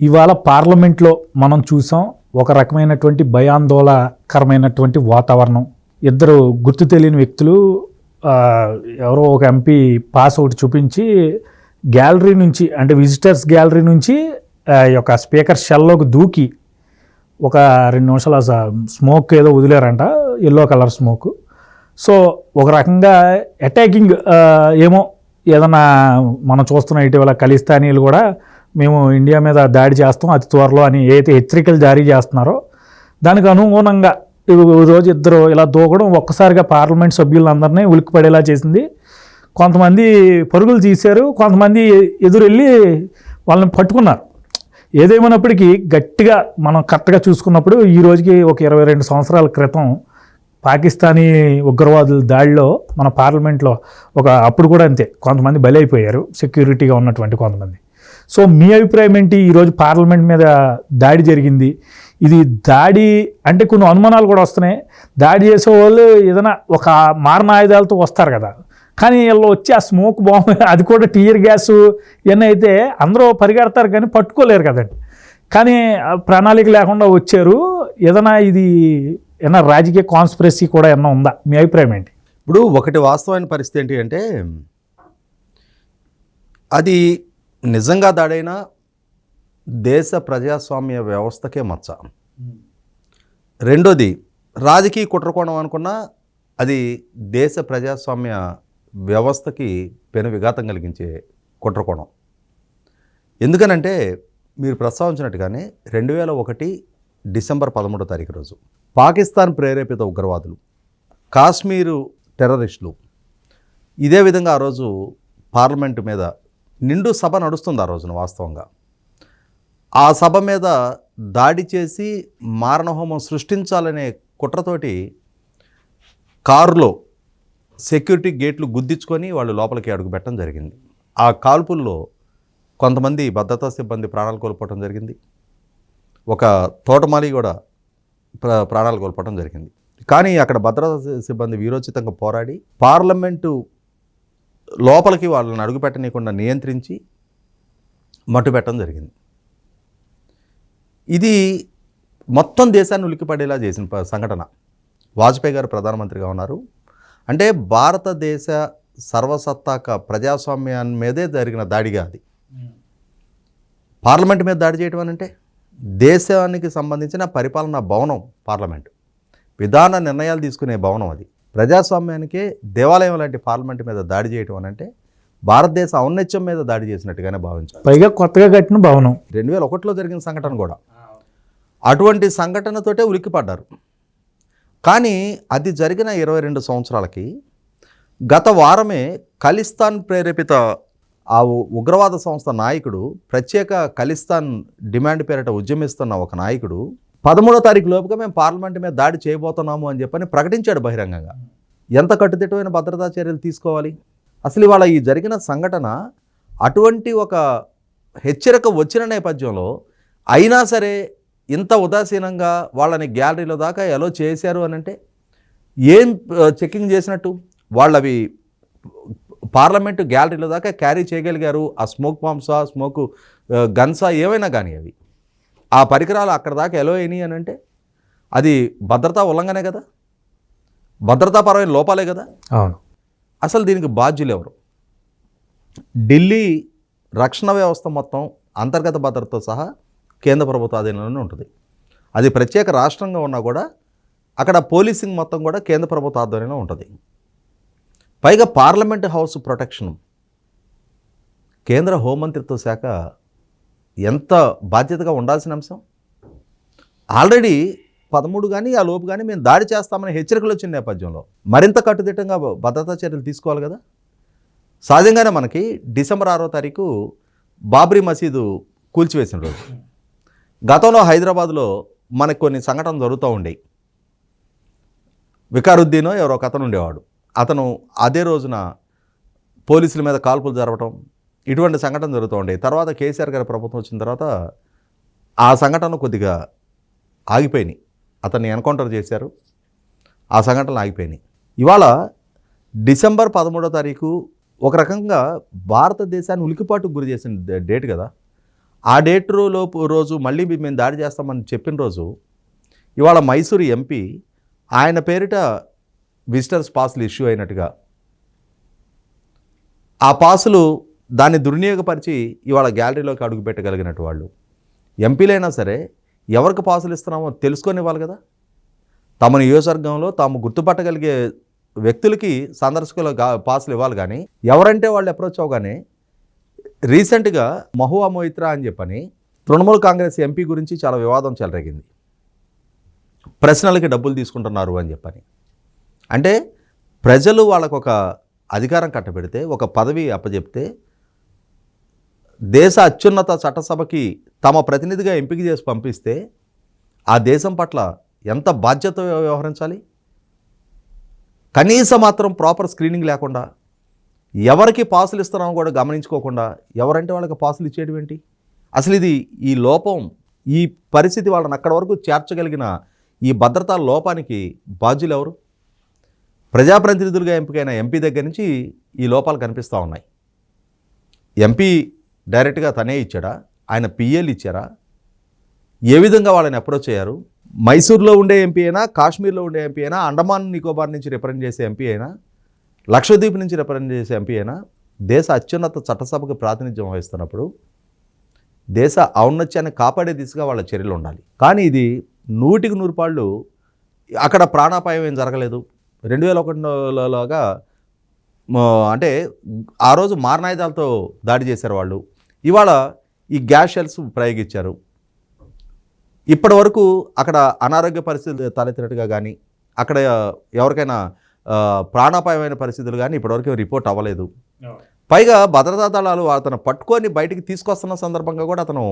ఇవాళ పార్లమెంట్లో మనం చూసాం ఒక రకమైనటువంటి భయాందోళకరమైనటువంటి వాతావరణం. ఇద్దరు గుర్తు తెలియని వ్యక్తులు ఎవరో ఒక ఎంపీ పాస్ ఒకటి చూపించి గ్యాలరీ నుంచి అంటే విజిటర్స్ గ్యాలరీ నుంచి ఆ, యొక్క స్పీకర్ షెల్లోకి దూకి ఒక రెండు నిమిషాల స్మోక్ ఏదో వదిలేరంట ఎల్లో కలర్ స్మోక్. సో ఒక రకంగా అటాకింగ్ ఏమో ఏదన్నా మనం చూస్తున్న ఇటీవల ఖలిస్తానీలు కూడా మేము ఇండియా మీద దాడి చేస్తాం అతి త్వరలో అని ఏదైతే హెచ్చరికలు జారీ చేస్తున్నారో దానికి అనుగుణంగా ఈ రోజు ఇద్దరు ఇలా దూకడం ఒక్కసారిగా పార్లమెంట్ సభ్యులందరినీ ఉలిక్కిపడేలా చేసింది. కొంతమంది పరుగులు తీశారు కొంతమంది ఎదురెళ్ళి వాళ్ళని పట్టుకున్నారు. ఏదేమైనప్పటికీ గట్టిగా మనం కరెక్ట్గా చూసుకున్నప్పుడు ఈ రోజుకి ఒక ఇరవై రెండు సంవత్సరాల క్రితం పాకిస్తానీ ఉగ్రవాదుల దాడిలో మన పార్లమెంట్లో ఒక అప్పుడు కూడా అంతే కొంతమంది బలైపోయారు సెక్యూరిటీగా ఉన్నటువంటి కొంతమంది. సో మీ అభిప్రాయం ఏంటి? ఈరోజు పార్లమెంట్ మీద దాడి జరిగింది. ఇది దాడి అంటే కొన్ని అనుమానాలు కూడా వస్తున్నాయి. దాడి చేసే వాళ్ళు ఏదైనా ఒక మారణ ఆయుధాలతో వస్తారు కదా. కానీ వీళ్ళు వచ్చి ఆ స్మోక్ బాంబ్ అది కూడా టీయర్ గ్యాస్ ఇవన్నీ అయితే అందరూ పరిగెడతారు కానీ పట్టుకోలేరు కదండి. కానీ ప్రణాళిక లేకుండా వచ్చారు. ఏదైనా ఇది ఏదైనా రాజకీయ కాన్స్పిరసీ కూడా ఏమన్నా ఉందా? మీ అభిప్రాయం ఏంటి? ఇప్పుడు ఒకటి వాస్తవమైన పరిస్థితి ఏంటి అంటే అది నిజంగా దాడైనా దేశ ప్రజాస్వామ్య వ్యవస్థకే మచ్చ. రెండోది రాజకీయ కుట్రకోణం అనుకున్నా అది దేశ ప్రజాస్వామ్య వ్యవస్థకి పెను విఘాతం కలిగించే కుట్రకోణం. ఎందుకనంటే మీరు ప్రస్తావించినట్టుగానే రెండు వేల ఒకటి డిసెంబర్ పదమూడో తారీఖు రోజు పాకిస్తాన్ ప్రేరేపిత ఉగ్రవాదులు కాశ్మీరు టెర్రరిస్టులు ఇదే విధంగా ఆ రోజు పార్లమెంటు మీద నిండు సభ నడుస్తుంది ఆ రోజున వాస్తవంగా. ఆ సభ మీద దాడి చేసి మారణహోమం సృష్టించాలనే కుట్రతోటి కారులో సెక్యూరిటీ గేట్లు గుద్దించుకొని వాళ్ళు లోపలికి అడుగు పెట్టడం జరిగింది. ఆ కాల్పుల్లో కొంతమంది భద్రతా సిబ్బంది ప్రాణాలు కోల్పోవడం జరిగింది. ఒక తోటమాలి కూడా ప్రాణాలు కోల్పోవడం జరిగింది. కానీ అక్కడ భద్రతా సిబ్బంది వీరోచితంగా పోరాడి పార్లమెంటు లోపలికి వాళ్ళని అడుగుపెట్టనీయకుండా నియంత్రించి మట్టుపెట్టడం జరిగింది. ఇది మొత్తం దేశాన్ని ఉలిక్కిపడేలా చేసిన సంఘటన. వాజ్పేయి గారు ప్రధానమంత్రిగా ఉన్నారు. అంటే భారతదేశ సర్వసత్తాక ప్రజాస్వామ్యాన్ని మీదే జరిగిన దాడిగా అది. పార్లమెంట్ మీద దాడి చేయడం అని అంటే దేశానికి సంబంధించిన పరిపాలనా భవనం పార్లమెంట్. విధాన నిర్ణయాలు తీసుకునే భవనం అది. ప్రజాస్వామ్యానికే దేవాలయం లాంటి పార్లమెంట్ మీద దాడి చేయడం అని అంటే భారతదేశ ఔన్నత్యం మీద దాడి చేసినట్టుగానే భావించాలి. పైగా కొత్తగా కట్టిన భవనం. రెండు వేల ఒకటిలో జరిగిన సంఘటన కూడా. అటువంటి సంఘటనతోటే ఉలిక్కిపడ్డారు. కానీ అది జరిగిన ఇరవై రెండు సంవత్సరాలకి గత వారమే ఖలిస్తాన్ ప్రేరేపిత ఆ ఉగ్రవాద సంస్థ నాయకుడు ప్రత్యేక ఖలిస్తాన్ డిమాండ్ పేరిట ఉద్యమిస్తున్న ఒక నాయకుడు పదమూడో తారీఖు లోపుగా మేము పార్లమెంట్ మీద దాడి చేయబోతున్నాము అని చెప్పని ప్రకటించాడు బహిరంగంగా. ఎంత కట్టుదిట్టమైన భద్రతా చర్యలు తీసుకోవాలి? అసలు ఇవాళ ఈ జరిగిన సంఘటన అటువంటి ఒక హెచ్చరిక వచ్చిన నేపథ్యంలో అయినా సరే ఇంత ఉదాసీనంగా వాళ్ళని గ్యాలరీలో దాకా ఎలా చేశారు అని అంటే ఏం చెకింగ్ చేసినట్టు? వాళ్ళవి పార్లమెంటు గ్యాలరీలో దాకా క్యారీ చేయగలిగారు? ఆ స్మోక్ బాంబ్సా స్మోక్ గన్సా ఏమైనా కానీ అవి. ఆ పరికరాలు అక్కడ దాకా ఎలా అయినాయి అని అంటే అది భద్రతా ఉల్లంఘనే కదా? భద్రతాపరమైన లోపాలే కదా? అవును. అసలు దీనికి బాధ్యులు ఎవరు? ఢిల్లీ రక్షణ వ్యవస్థ మొత్తం అంతర్గత భద్రతతో సహా కేంద్ర ప్రభుత్వ ఆధీనంలోనే ఉంటుంది. అది ప్రత్యేక రాష్ట్రంగా ఉన్నా కూడా అక్కడ పోలీసింగ్ మొత్తం కూడా కేంద్ర ప్రభుత్వ ఆధ్వర్యంలో ఉంటుంది. పైగా పార్లమెంట్ హౌస్ ప్రొటెక్షన్ కేంద్ర హోంమంత్రిత్వ శాఖ ఎంత బాధ్యతగా ఉండాల్సిన అంశం? ఆల్రెడీ పదమూడు కానీ ఆ లోపు కానీ మేము దాడి చేస్తామని హెచ్చరికలు వచ్చిన నేపథ్యంలో మరింత కట్టుదిట్టంగా భద్రతా చర్యలు తీసుకోవాలి కదా? సహజంగానే మనకి డిసెంబర్ ఆరో తారీఖు బాబ్రీ మసీదు కూల్చివేసిన రోజు. గతంలో హైదరాబాద్లో మనకు కొన్ని సంఘటనలు జరుగుతూ ఉండేవి వికారుద్దీనో ఎవరో ఒక అతను ఉండేవాడు. అతను అదే రోజున పోలీసుల మీద కాల్పులు జరపడం ఇటువంటి సంఘటన జరుగుతూ తర్వాత కేసీఆర్ గారి ప్రభుత్వం వచ్చిన తర్వాత ఆ సంఘటన కొద్దిగా ఆగిపోయినాయి. అతన్ని ఎన్కౌంటర్ చేశారు. ఆ సంఘటనలు ఆగిపోయినాయి. ఇవాళ డిసెంబర్ పదమూడో తారీఖు ఒక రకంగా భారతదేశాన్ని ఉలికిపాటుకు గురి చేసిన డేట్ కదా. ఆ డేట్ లోపు రోజు మళ్ళీ మేము దాడి చేస్తామని చెప్పిన రోజు ఇవాళ మైసూరు ఎంపీ ఆయన పేరిట విజిటర్స్ పాసులు ఇష్యూ అయినట్టుగా ఆ పాసులు దాన్ని దుర్వినియోగపరిచి ఇవాళ గ్యాలరీలోకి అడుగు పెట్టగలిగినట్టు వాళ్ళు. ఎంపీలైనా సరే ఎవరికి పాసులు ఇస్తున్నామో తెలుసుకొనివ్వాలి కదా. తమ నియోజకవర్గంలో తాము గుర్తుపట్టగలిగే వ్యక్తులకి సందర్శకులు పాసులు ఇవ్వాలి కానీ ఎవరంటే వాళ్ళు అప్రోచ్ అవగానే రీసెంట్గా మహువా మొయిత్రా అని చెప్పని తృణమూల్ కాంగ్రెస్ ఎంపీ గురించి చాలా వివాదం చెలరేగింది. ప్రశ్నలకి డబ్బులు తీసుకుంటున్నారు అని చెప్పని. అంటే ప్రజలు వాళ్ళకు ఒక అధికారం కట్టబెడితే ఒక పదవి అప్పచెప్తే దేశ అత్యున్నత చట్టసభకి తమ ప్రతినిధిగా ఎంపిక చేసి పంపిస్తే ఆ దేశం పట్ల ఎంత బాధ్యత వ్యవహరించాలి? కనీసం మాత్రం ప్రాపర్ స్క్రీనింగ్ లేకుండా ఎవరికి పాసులు ఇస్తున్నామో కూడా గమనించుకోకుండా ఎవరంటే వాళ్ళకి పాసులు ఇచ్చేయడం ఏంటి? అసలు ఇది ఈ లోపం ఈ పరిస్థితి వాళ్ళని అక్కడి వరకు చేర్చగలిగిన ఈ భద్రతా లోపానికి బాధ్యులు ఎవరు? ప్రజాప్రతినిధులుగా ఎంపికైన ఎంపీ దగ్గర నుంచి ఈ లోపాలు కనిపిస్తూ ఉన్నాయి. ఎంపీ డైరెక్ట్గా తనే ఇచ్చాడా? ఆయన పిఎల్ ఇచ్చారా? ఏ విధంగా వాళ్ళని అప్రోచ్ అయ్యారు? మైసూర్లో ఉండే ఎంపీ అయినా కాశ్మీర్లో ఉండే ఎంపీ అయినా అండమాన్ నికోబార్ నుంచి రిప్రజెంట్ చేసే ఎంపీ అయినా లక్షద్వీప్ నుంచి రిప్రజెంట్ చేసే ఎంపీ అయినా దేశ అత్యున్నత చట్టసభకు ప్రాతినిధ్యం వహిస్తున్నప్పుడు దేశ ఔన్నత్యాన్ని కాపాడే దిశగా వాళ్ళ చర్యలు ఉండాలి. కానీ ఇది నూటికి నూరు పాళ్ళు అక్కడ ప్రాణాపాయం ఏం జరగలేదు. రెండు వేల ఒకటిలోగా అంటే ఆ రోజు మారణాయుధాలతో దాడి చేశారు వాళ్ళు. ఇవాళ ఈ గ్యాస్ షెల్స్ ప్రయోగించారు. ఇప్పటి వరకు అక్కడ అనారోగ్య పరిస్థితులు తలెత్తినట్టుగా కానీ అక్కడ ఎవరికైనా ప్రాణాపాయమైన పరిస్థితులు కానీ ఇప్పటివరకు రిపోర్ట్ అవ్వలేదు. పైగా భద్రతా దళాలు అతను పట్టుకొని బయటికి తీసుకొస్తున్న సందర్భంగా కూడా అతను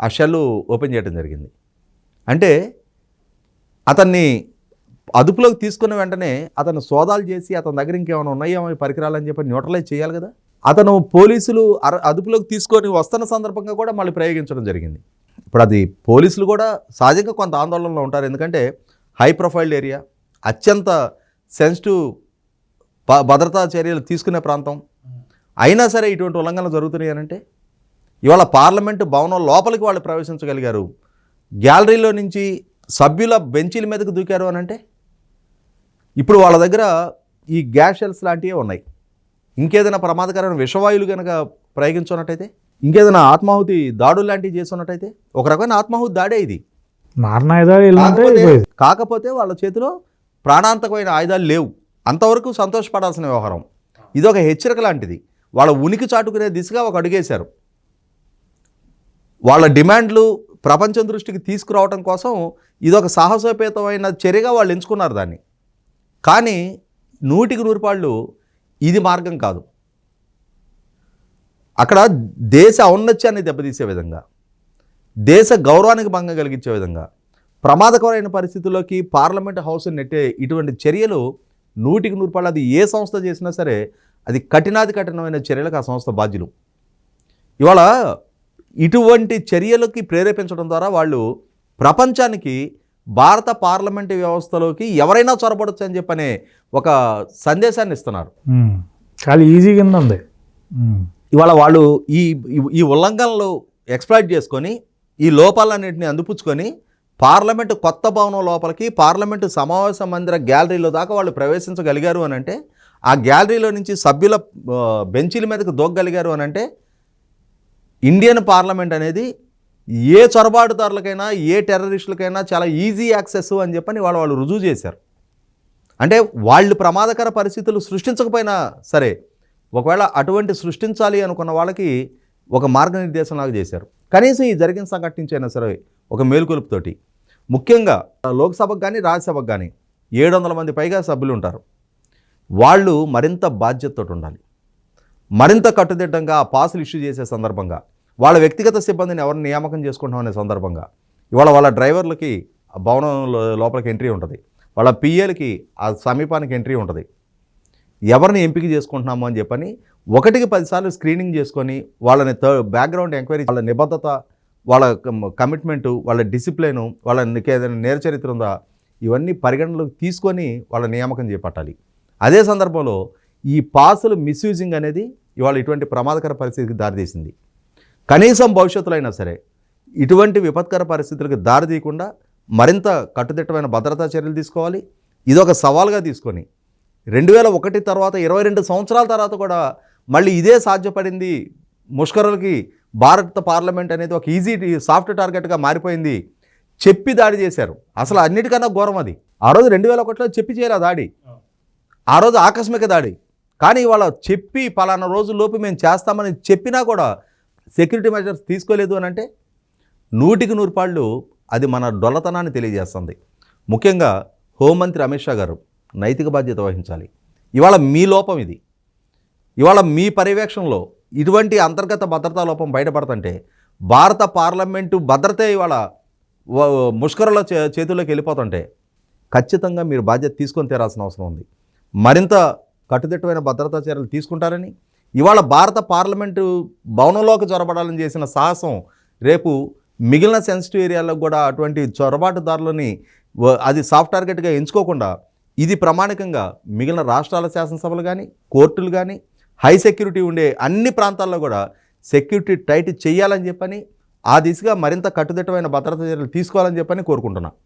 ఆ షెల్ ఓపెన్ చేయడం జరిగింది. అంటే అతన్ని అదుపులోకి తీసుకున్న వెంటనే అతను సోదాలు చేసి అతని దగ్గర ఇంకేమైనా ఉన్నాయేమో ఈ పరికరాలని చెప్పి న్యూట్రలైజ్ చేయాలి కదా? అతను పోలీసులు అర అదుపులోకి తీసుకొని వస్తున్న సందర్భంగా కూడా మళ్ళీ ప్రయోగించడం జరిగింది. ఇప్పుడు అది పోలీసులు కూడా సహజంగా కొంత ఆందోళనలో ఉంటారు. ఎందుకంటే హై ప్రొఫైల్ ఏరియా అత్యంత సెన్సిటివ్ భద్రతా చర్యలు తీసుకునే ప్రాంతం. అయినా సరే ఇటువంటి ఉల్లంఘనలు జరుగుతున్నాయి అంటే ఇవాళ పార్లమెంటు భవనం లోపలికి వాళ్ళు ప్రవేశించగలిగారు. గ్యాలరీలో నుంచి సభ్యుల బెంచీల మీదకు దూకారు అనంటే ఇప్పుడు వాళ్ళ దగ్గర ఈ గ్యాస్ షెల్స్ లాంటివే ఉన్నాయి. ఇంకేదైనా ప్రమాదకరమైన విషవాయువులు కనుక ప్రయోగించున్నట్టయితే ఇంకేదైనా ఆత్మాహుతి దాడులు లాంటివి చేస్తున్నట్టయితే ఒక రకమైన ఆత్మాహుతి దాడే ఇది. కాకపోతే వాళ్ళ చేతిలో ప్రాణాంతకమైన ఆయుధాలు లేవు. అంతవరకు సంతోషపడాల్సిన వ్యవహారం. ఇది ఒక హెచ్చరిక లాంటిది. వాళ్ళ ఉనికి చాటుకునే దిశగా ఒక అడుగేశారు. వాళ్ళ డిమాండ్లు ప్రపంచం దృష్టికి తీసుకురావడం కోసం ఇదొక సాహసోపేతమైన చర్యగా వాళ్ళు ఎంచుకున్నారు దాన్ని. కానీ నూటికి నూరుపాళ్ళు ఇది మార్గం కాదు. అక్కడ దేశ ఔన్నత్యాన్ని దెబ్బతీసే విధంగా దేశ గౌరవానికి భంగం కలిగించే విధంగా ప్రమాదకరమైన పరిస్థితుల్లోకి పార్లమెంట్ హౌస్ నెట్టే ఇటువంటి చర్యలు నూటికి నూరు రూపాయలు అది ఏ సంస్థ చేసినా సరే అది కఠినాది కఠినమైన చర్యలకు ఆ సంస్థ బాధ్యులు. ఇవాళ ఇటువంటి చర్యలకి ప్రేరేపించడం ద్వారా వాళ్ళు ప్రపంచానికి భారత పార్లమెంటు వ్యవస్థలోకి ఎవరైనా చొరబడచ్చు అని చెప్పనే ఒక సందేశాన్ని ఇస్తున్నారు. చాలా ఈజీ కింద ఉంది. ఇవాళ వాళ్ళు ఈ ఈ- ఉల్లంఘనలు ఎక్స్ప్లాయిట్ చేసుకొని ఈ లోపాలన్నింటినీ అందిపుచ్చుకొని పార్లమెంటు కొత్త భవనం లోపలికి పార్లమెంటు సమావేశ మందిర గ్యాలరీలో దాకా వాళ్ళు ప్రవేశించగలిగారు అని అంటే ఆ గ్యాలరీలో నుంచి సభ్యుల బెంచీల మీదకు దోగ్గలిగారు అని అంటే ఇండియన్ పార్లమెంట్ అనేది ఏ చొరబాటుదారులకైనా ఏ టెర్రరిస్టులకైనా చాలా ఈజీ యాక్సెస్ అని చెప్పని వాళ్ళు వాళ్ళు రుజువు చేశారు. అంటే వాళ్ళు ప్రమాదకర పరిస్థితులు సృష్టించకపోయినా సరే ఒకవేళ అటువంటి సృష్టించాలి అనుకున్న వాళ్ళకి ఒక మార్గనిర్దేశం లాగా చేశారు. కనీసం ఈ జరిగిన సంఘటన నుంచి అయినా సరే ఒక మేలుకొలుపుతోటి ముఖ్యంగా లోక్సభకు కానీ రాజ్యసభకు కానీ ఏడు వందల మంది పైగా సభ్యులు ఉంటారు. వాళ్ళు మరింత బాధ్యతతో ఉండాలి. మరింత కట్టుదిట్టంగా ఆ పాసులు ఇష్యూ చేసే సందర్భంగా వాళ్ళ వ్యక్తిగత సిబ్బందిని ఎవరిని నియామకం చేసుకుంటాం అనే సందర్భంగా. ఇవాళ వాళ్ళ డ్రైవర్లకి భవనం లోపలికి ఎంట్రీ ఉంటుంది. వాళ్ళ పిఏలకి ఆ సమీపానికి ఎంట్రీ ఉంటుంది. ఎవరిని ఎంపిక చేసుకుంటున్నాము అని చెప్పని ఒకటికి పదిసార్లు స్క్రీనింగ్ చేసుకొని వాళ్ళని బ్యాక్గ్రౌండ్ ఎంక్వైరీ వాళ్ళ నిబద్ధత వాళ్ళ కమిట్మెంటు వాళ్ళ డిసిప్లిను వాళ్ళ ఏదైనా నేర చరిత్ర ఉందా ఇవన్నీ పరిగణలోకి తీసుకొని వాళ్ళ నియామకం చేపట్టాలి. అదే సందర్భంలో ఈ పాసులు మిస్యూజింగ్ అనేది ఇవాళ ఇటువంటి ప్రమాదకర పరిస్థితికి దారితీసింది. కనీసం భవిష్యత్తులో అయినా సరే ఇటువంటి విపత్కర పరిస్థితులకు దారితీయకుండా మరింత కట్టుదిట్టమైన భద్రతా చర్యలు తీసుకోవాలి. ఇదొక సవాల్గా తీసుకొని రెండు వేల ఒకటి తర్వాత ఇరవై రెండు సంవత్సరాల తర్వాత కూడా మళ్ళీ ఇదే సాధ్యపడింది ముష్కరులకి భారత పార్లమెంట్ అనేది ఒక ఈజీ సాఫ్ట్ టార్గెట్గా మారిపోయింది చెప్పి దాడి చేశారు. అసలు అన్నిటికన్నా ఘోరం అది. ఆ రోజు రెండు వేల ఒకటిలో చెప్పి చేయలే దాడి. ఆ రోజు ఆకస్మిక దాడి. కానీ ఇవాళ చెప్పి పలానా రోజుల్లోపు లోపు మేము చేస్తామని చెప్పినా కూడా సెక్యూరిటీ మెజర్స్ తీసుకోలేదు అని అంటే నూటికి నూరు పాళ్ళు అది మన డొల్లతనాన్ని తెలియజేస్తుంది. ముఖ్యంగా హోంమంత్రి అమిత్ షా గారు నైతిక బాధ్యత వహించాలి. ఇవాళ మీ లోపం ఇది. ఇవాళ మీ పర్యవేక్షణలో ఇటువంటి అంతర్గత భద్రతా లోపం బయటపడుతుంటే భారత పార్లమెంటు భద్రతే ఇవాళ ముష్కరుల చే చేతుల్లోకి వెళ్ళిపోతుంటే ఖచ్చితంగా మీరు బాధ్యత తీసుకొని తీరాల్సిన అవసరం ఉంది. మరింత కట్టుదిట్టమైన భద్రతా చర్యలు తీసుకుంటారని ఇవాళ భారత పార్లమెంటు భవనంలోకి చొరబడాలని చేసిన సాహసం రేపు మిగిలిన సెన్సిటివ్ ఏరియాలకు కూడా అటువంటి చొరబాటుదారులని అది సాఫ్ట్ టార్గెట్గా ఎంచుకోకుండా ఇది ప్రామాణికంగా మిగిలిన రాష్ట్రాల శాసనసభలు కానీ కోర్టులు కానీ హై సెక్యూరిటీ ఉండే అన్ని ప్రాంతాల్లో కూడా సెక్యూరిటీ టైట్ చేయాలని చెప్పని ఆ దిశగా మరింత కట్టుదిట్టమైన భద్రతా చర్యలు తీసుకోవాలని చెప్పని కోరుకుంటున్నాను